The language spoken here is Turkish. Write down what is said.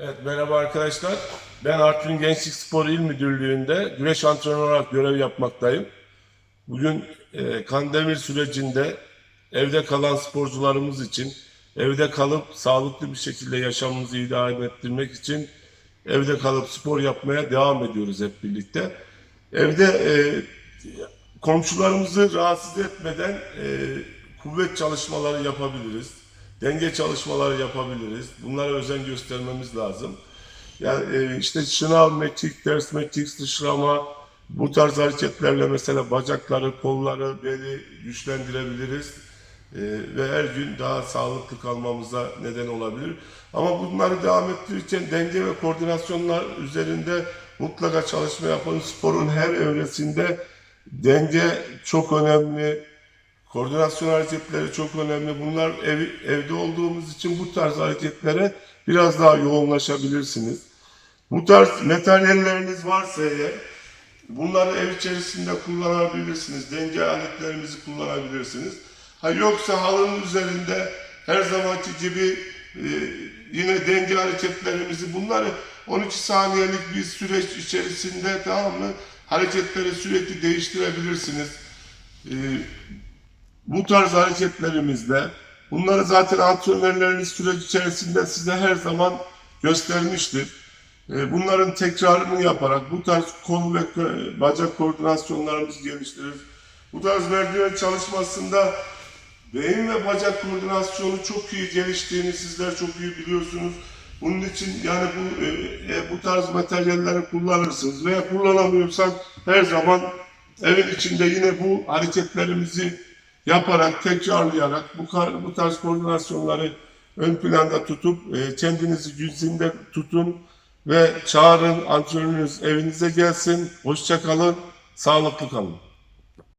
Evet merhaba arkadaşlar. Ben Artvin Gençlik Spor İl Müdürlüğü'nde güreş antrenörü olarak görev yapmaktayım. Bugün e, kandemir sürecinde evde kalan sporcularımız için evde kalıp sağlıklı bir şekilde yaşamımızı idame ettirmek için evde kalıp spor yapmaya devam ediyoruz hep birlikte. Evde e, komşularımızı rahatsız etmeden e, kuvvet çalışmaları yapabiliriz. Denge çalışmaları yapabiliriz. Bunlara özen göstermemiz lazım. Yani e, işte şınav, mekik, ters mekik, sıçrama bu tarz hareketlerle mesela bacakları, kolları, beli güçlendirebiliriz. E, ve her gün daha sağlıklı kalmamıza neden olabilir. Ama bunları devam ettirirken denge ve koordinasyonlar üzerinde mutlaka çalışma yapın. Sporun her evresinde denge çok önemli. Koordinasyon hareketleri çok önemli. Bunlar ev, evde olduğumuz için bu tarz hareketlere biraz daha yoğunlaşabilirsiniz. Bu tarz materyalleriniz varsa eğer bunları ev içerisinde kullanabilirsiniz. Denge aletlerimizi kullanabilirsiniz. Ha yoksa halının üzerinde her zamanki gibi e, yine denge hareketlerimizi bunları 12 saniyelik bir süreç içerisinde tamam mı hareketleri sürekli değiştirebilirsiniz. E, bu tarz hareketlerimizde bunları zaten antrenörleriniz süreç içerisinde size her zaman göstermiştir. E, Bunların tekrarını yaparak bu tarz kol ve bacak koordinasyonlarımızı geliştirir. Bu tarz merdiven çalışmasında beyin ve bacak koordinasyonu çok iyi geliştiğini sizler çok iyi biliyorsunuz. Bunun için yani bu e, e, bu tarz materyalleri kullanırsınız veya kullanamıyorsan her zaman evin içinde yine bu hareketlerimizi yaparak, tekrarlayarak bu, bu tarz koordinasyonları ön planda tutup e, kendinizi güzinde tutun ve çağırın antrenörünüz evinize gelsin. Hoşça kalın, sağlıklı kalın.